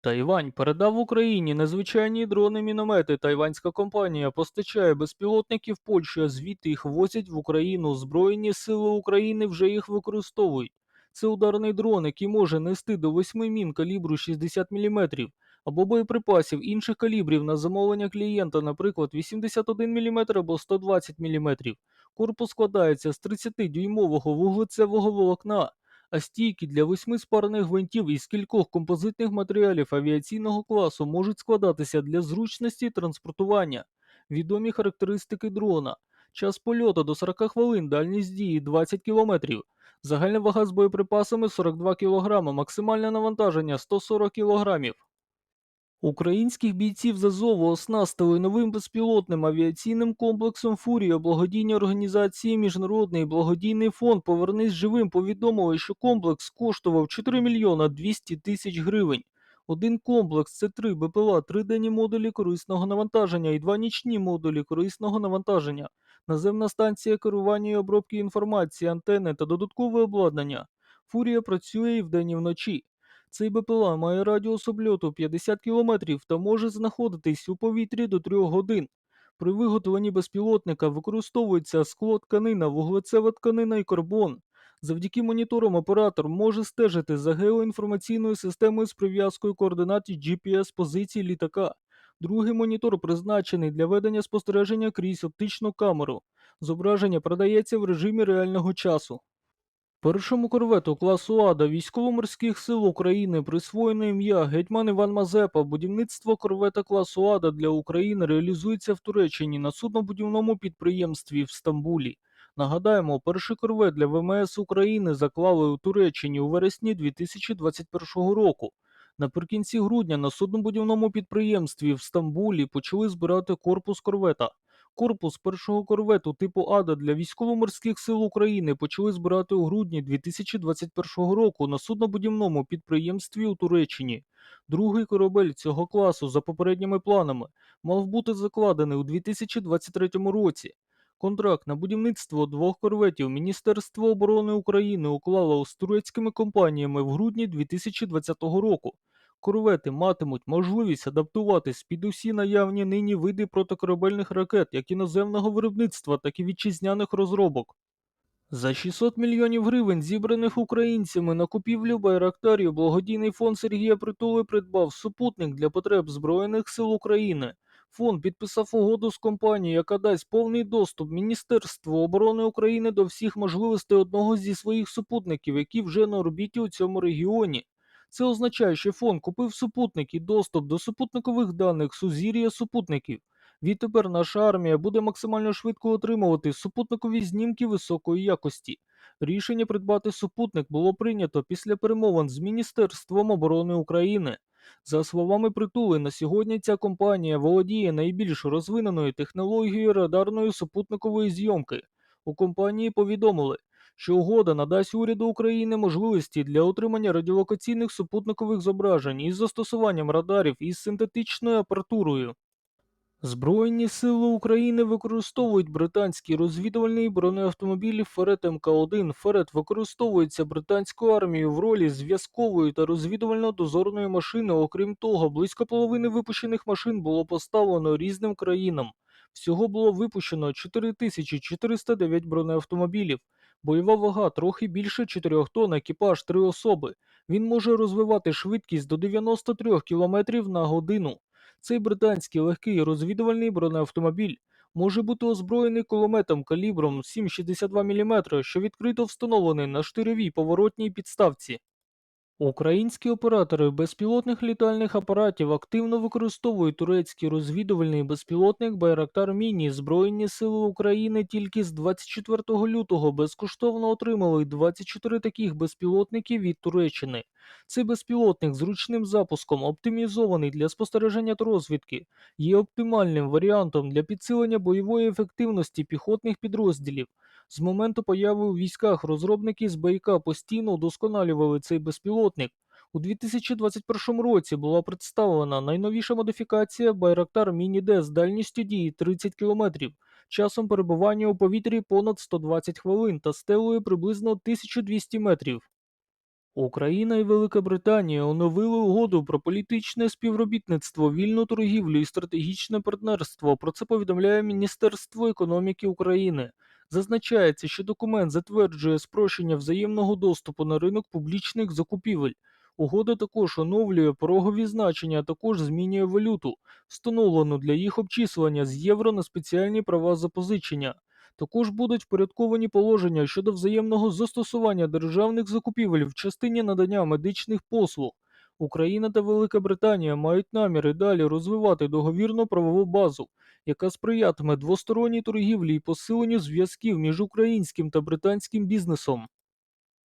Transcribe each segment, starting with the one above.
Тайвань передав Україні незвичайні дрони-міномети. Тайванська компанія постачає безпілотників Польщі, а звідти їх возять в Україну. Збройні сили України вже їх використовують. Це ударний дрон, який може нести до 8 мін калібру 60 мм або боєприпасів інших калібрів на замовлення клієнта, наприклад, 81 мм або 120 мм. Корпус складається з 30-дюймового вуглецевого волокна а стійки для восьми спарних гвинтів із кількох композитних матеріалів авіаційного класу можуть складатися для зручності транспортування. Відомі характеристики дрона. Час польоту до 40 хвилин, дальність дії 20 км. Загальна вага з боєприпасами 42 кг, максимальне навантаження 140 кг. Українських бійців з оснастили новим безпілотним авіаційним комплексом Фурія благодійні організації Міжнародний благодійний фонд Повернись живим повідомили, що комплекс коштував 4 мільйона 200 тисяч гривень. Один комплекс це три БПЛА, три денні модулі корисного навантаження і два нічні модулі корисного навантаження, наземна станція керування і обробки інформації, антени та додаткове обладнання. Фурія працює і вдень і вночі. Цей БПЛА має радіус обльоту 50 км та може знаходитись у повітрі до 3 годин. При виготовленні безпілотника використовується скло тканина, вуглецева тканина і карбон. Завдяки моніторам оператор може стежити за геоінформаційною системою з прив'язкою координат GPS позицій літака. Другий монітор призначений для ведення спостереження крізь оптичну камеру. Зображення продається в режимі реального часу. Першому корвету класу Ада Військово-морських сил України присвоєно ім'я Гетьман Іван Мазепа. Будівництво корвета класу Ада для України реалізується в Туреччині на суднобудівному підприємстві в Стамбулі. Нагадаємо, перший корвет для ВМС України заклали у Туреччині у вересні 2021 року. Наприкінці грудня на суднобудівному підприємстві в Стамбулі почали збирати корпус корвета. Корпус першого корвету типу Ада для військово-морських сил України почали збирати у грудні 2021 року на суднобудівному підприємстві у Туреччині. Другий корабель цього класу, за попередніми планами, мав бути закладений у 2023 році. Контракт на будівництво двох корветів Міністерство оборони України уклало з турецькими компаніями в грудні 2020 року. Корвети матимуть можливість адаптуватись під усі наявні нині види протикорабельних ракет як іноземного виробництва, так і вітчизняних розробок. За 600 мільйонів гривень, зібраних українцями на купівлю байрактарів, благодійний фонд Сергія Притули придбав супутник для потреб Збройних сил України. Фонд підписав угоду з компанією, яка дасть повний доступ Міністерству оборони України до всіх можливостей одного зі своїх супутників, які вже на орбіті у цьому регіоні. Це означає, що фонд купив супутник і доступ до супутникових даних сузір'я супутників. Відтепер наша армія буде максимально швидко отримувати супутникові знімки високої якості. Рішення придбати супутник було прийнято після перемовин з Міністерством оборони України. За словами притули, на сьогодні ця компанія володіє найбільш розвиненою технологією радарної супутникової зйомки. У компанії повідомили, що угода надасть уряду України можливості для отримання радіолокаційних супутникових зображень із застосуванням радарів із синтетичною апаратурою. Збройні сили України використовують британський розвідувальний бронеавтомобіль Ферет МК-1. Ферет використовується британською армією в ролі зв'язкової та розвідувально-дозорної машини. Окрім того, близько половини випущених машин було поставлено різним країнам. Всього було випущено 4409 бронеавтомобілів. Бойова вага трохи більше 4 тонн, екіпаж 3 особи. Він може розвивати швидкість до 93 км на годину. Цей британський легкий розвідувальний бронеавтомобіль може бути озброєний кулеметом калібром 7,62 мм, що відкрито встановлений на штировій поворотній підставці. Українські оператори безпілотних літальних апаратів активно використовують турецький розвідувальний безпілотник Байрактар Міні. Збройні сили України тільки з 24 лютого безкоштовно отримали 24 таких безпілотників від Туреччини. Цей безпілотник з ручним запуском, оптимізований для спостереження та розвідки, є оптимальним варіантом для підсилення бойової ефективності піхотних підрозділів. З моменту появи у військах розробники з БК постійно удосконалювали цей безпілотник. У 2021 році була представлена найновіша модифікація Байрактар Міні-Д з дальністю дії 30 км, часом перебування у повітрі понад 120 хвилин та стелою приблизно 1200 метрів. Україна і Велика Британія оновили угоду про політичне співробітництво, вільну торгівлю і стратегічне партнерство. Про це повідомляє Міністерство економіки України. Зазначається, що документ затверджує спрощення взаємного доступу на ринок публічних закупівель. Угода також оновлює порогові значення, а також змінює валюту, встановлену для їх обчислення з євро на спеціальні права запозичення. Також будуть впорядковані положення щодо взаємного застосування державних закупівель в частині надання медичних послуг. Україна та Велика Британія мають наміри далі розвивати договірну правову базу, яка сприятиме двосторонній торгівлі і посиленню зв'язків між українським та британським бізнесом.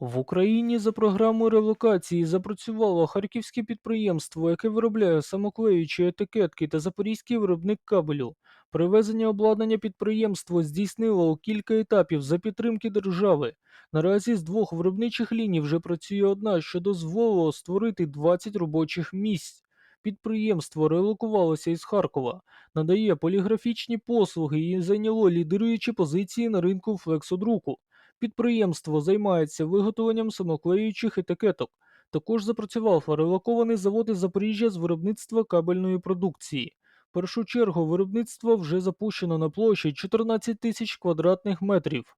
В Україні за програмою релокації запрацювало харківське підприємство, яке виробляє самоклеючі етикетки та запорізький виробник кабелю. Перевезення обладнання підприємство здійснило у кілька етапів за підтримки держави. Наразі з двох виробничих ліній вже працює одна, що дозволило створити 20 робочих місць. Підприємство релокувалося із Харкова, надає поліграфічні послуги і зайняло лідируючі позиції на ринку флексодруку. Підприємство займається виготовленням самоклеючих етикеток. Також запрацював релокований завод із Запоріжжя з виробництва кабельної продукції. Першу чергу виробництво вже запущено на площі 14 тисяч квадратних метрів.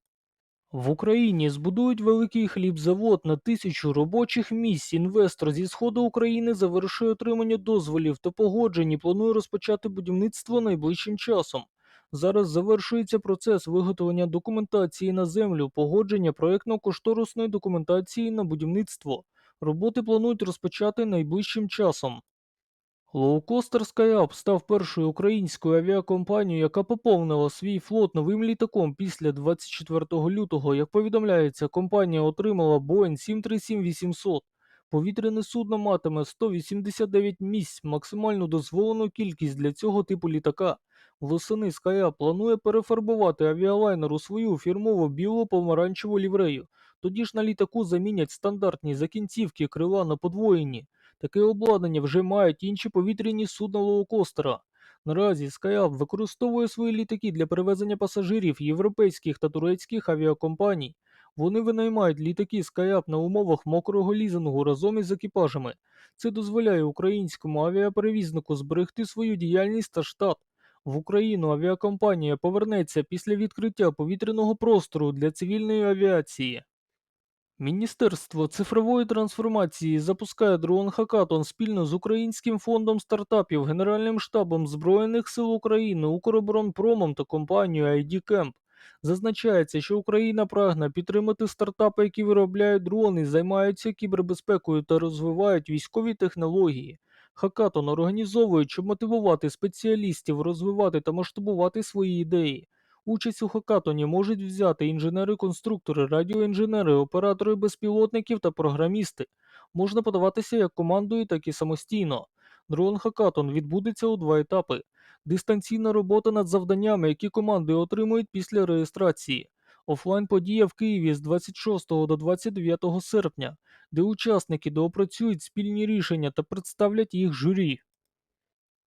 В Україні збудують великий хлібзавод на тисячу робочих місць. Інвестор зі сходу України завершує отримання дозволів та погоджень планує розпочати будівництво найближчим часом. Зараз завершується процес виготовлення документації на землю, погодження проєктно-кошторисної документації на будівництво. Роботи планують розпочати найближчим часом. Лоукостер SkyUp став першою українською авіакомпанією, яка поповнила свій флот новим літаком після 24 лютого. Як повідомляється, компанія отримала Boeing 737-800. Повітряне судно матиме 189 місць, максимальну дозволену кількість для цього типу літака. Восени SkyUp планує перефарбувати авіалайнер у свою фірмову білу помаранчеву ліврею. Тоді ж на літаку замінять стандартні закінцівки крила на подвоєнні. Таке обладнання вже мають інші повітряні судна лоукостера. Наразі SkyUp використовує свої літаки для перевезення пасажирів європейських та турецьких авіакомпаній. Вони винаймають літаки SkyUp на умовах мокрого лізингу разом із екіпажами. Це дозволяє українському авіаперевізнику зберегти свою діяльність та штат. В Україну авіакомпанія повернеться після відкриття повітряного простору для цивільної авіації. Міністерство цифрової трансформації запускає дрон Хакатон спільно з Українським фондом стартапів, Генеральним штабом Збройних сил України, Укроборонпромом та компанією ID. Зазначається, що Україна прагне підтримати стартапи, які виробляють дрони, займаються кібербезпекою та розвивають військові технології. Хакатон організовують, щоб мотивувати спеціалістів розвивати та масштабувати свої ідеї. Участь у хакатоні можуть взяти інженери-конструктори, радіоінженери, оператори безпілотників та програмісти. Можна подаватися як командою, так і самостійно. Дрон Хакатон відбудеться у два етапи: дистанційна робота над завданнями, які команди отримують після реєстрації. Офлайн подія в Києві з 26 до 29 серпня, де учасники доопрацюють спільні рішення та представлять їх журі.